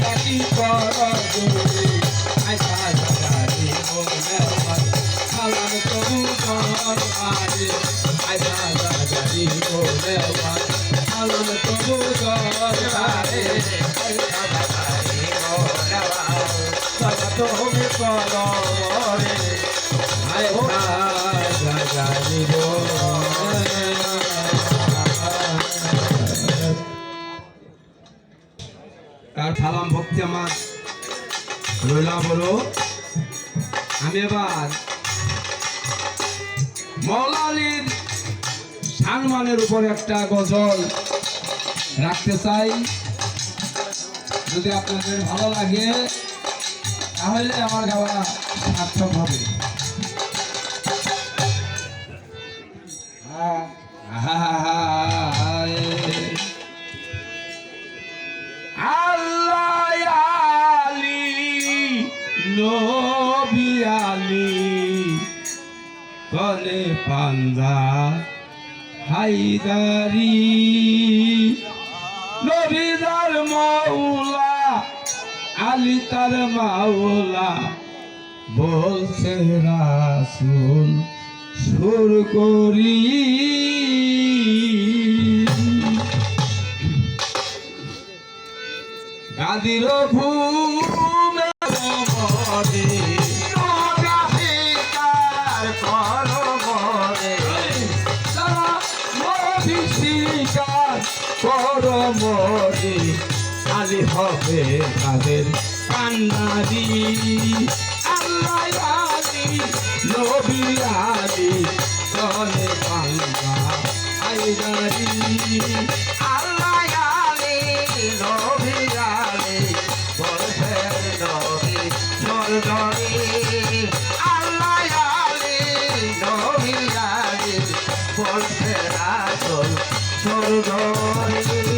দাবি কর সালাম তবু কর মারে আইসা জাগারি মোনেওয়ার সালাম তবু কর মারে আইসা জাগারি মোনেওয়ার সালাম তবু কর তার সালাম ভক্তি আমার। রইলা বলো। আমি এবার মৌলালির সানমানের উপর একটা গজল রাখতে চাই। যদি আপনাদের ভালো লাগে, তাহলে আমার গাওয়া সার্থক হবে। নবী আলী কলে পান্দা হাইদারি নবীদার মাওলা, আলী তার মাওলা বলছে, রাসুল, সুর করি। গাদির ভূমে মরে অগ্রাধিকার করো মরে। সারা মরি শিকার কর মরে। হবে তাদের কান্নারি। আল্লাহ আলি নবী আলি চলে বাংলা আইদারি সরদরি আল্লাহ আলী নবী আলী আসল সরদরি